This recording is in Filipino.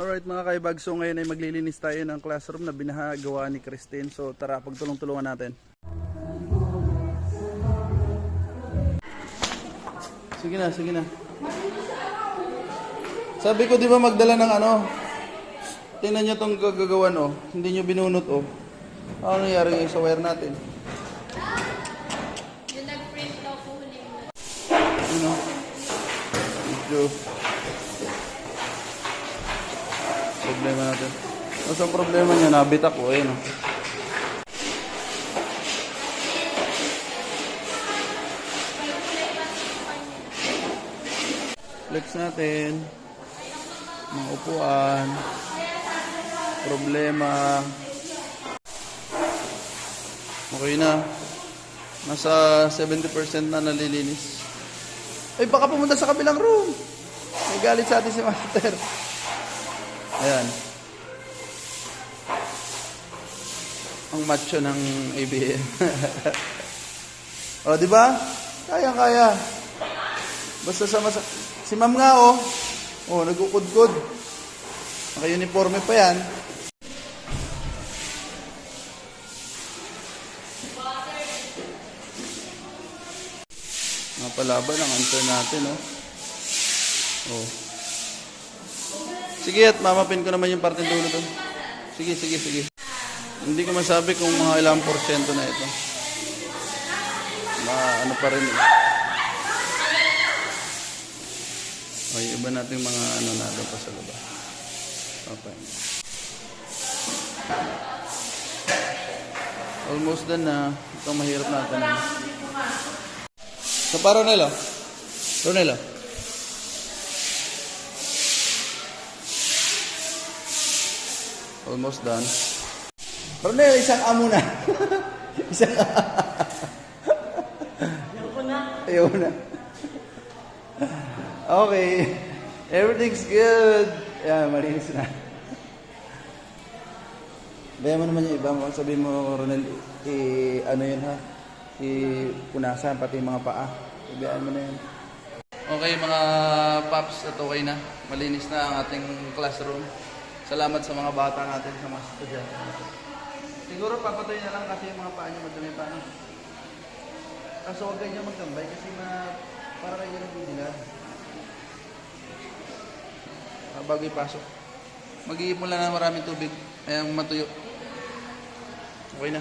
Alright mga kaibag, so ngayon ay maglilinis tayo ng classroom na binahagawa ni Christine. So tara, pagtulong-tulungan natin. Sige na, sige na. Sabi ko di ba magdala ng ano? Tingnan nyo itong gagagawan oh. Hindi nyo binunot oh. Ano nangyari ngayon sa wire natin? Yung nag-print daw po huling na. Ano? Medyo problema natin. Ano ang problema niya? Nabit ako. Ayun. oh. Flex natin. Mga upuan. Problema. Okay na. Nasa 70% na nalilinis. Ay, baka pumunta sa kabilang room. May galit sa atin si Master. Ayan. Ang macho ng ABM. o, di ba? Kaya, kaya. Basta sa masa... Si ma'am nga, oh. Oh, nagkukudkod. Naka-uniforme pa yan. Mga palaban ang answer natin, oh. Oh. Sige, at mamapin ko naman yung parte dulo doon. Sige, sige, sige. Hindi ko masabi kung mga ilang porsyento na ito. Ma, ano pa rin eh. Yung iba natin mga ano na pa sa laba. Okay. Almost done na. Ito mahirap natin. Sa pa Ronelo? Ronelo? Almost done. Ronel, isang amo na. isang Ayoko na. Ayoko na. Okay. Everything's good. Yan, malinis na. Baya mo naman yung iba mo. Sabihin mo, Ronel, i, ano yun ha? I-punasan, pati yung mga paa. Ibigay mo na yun. Okay mga paps, ito okay na. Malinis na ang ating classroom. Salamat sa mga bata natin, sa mga estudyante. Siguro papatuloy na lang kasi yung mga paa niya madumi pa. Kaso huwag kayo magtambay kasi ma para kayo nagbibilan. Ah, bago ipasok. Mag-iipon lang ng maraming tubig. Ayang matuyo.